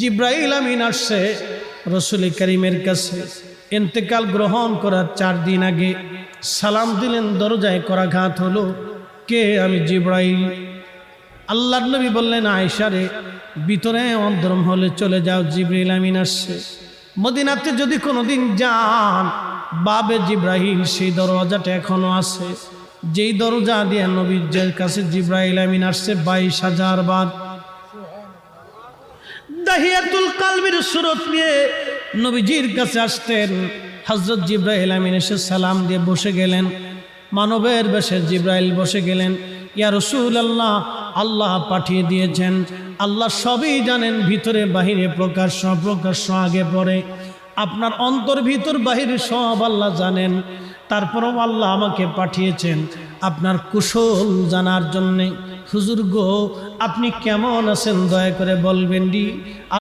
জিব্রাইল আমিন আসছে রসুল করিমের কাছে। এন্তেকাল গ্রহণ করার চার দিন আগে সালাম দিলেন, দরজায় করাঘাত হলো, কে আমি জিব্রাইল? আল্লাহর নবী বললেন আয়সারে ভিতরে অন্তরম হলে চলে যাও, জিব্রাইল আমিন আসছে। মদিনাতে যদি কোনোদিন যান বাবে জিব্রাহিম সেই দরজাটা এখনও আছে। যেই দরজা দিয়ে নবীর কাছে জিব্রাইল আমিন আসছে, বাইশ হাজার বার দাহিয়াতুল কালবির সুরত নিয়ে নবীজির কাছে আসতেন। হজরত জিব্রাইল আমিন এসে সালাম দিয়ে বসে গেলেন। মানবের বেশে জিব্রাইল বসে গেলেন। ইয়া রসুল আল্লাহ আল্লাহ পাঠিয়ে দিয়েছেন। আল্লাহ সবই জানেন, ভিতরে বাহিরে প্রকাশ্য প্রকাশ্য আগে পড়ে আপনার অন্তর ভিতর, বাহিরে সব আল্লাহ জানেন। তারপরও আল্লাহ আমাকে পাঠিয়েছেন। আপনার কুশল জানার জন্যে। হুজুর গো আপনি কেমন আছেন? দয়া করে বলবেন ডি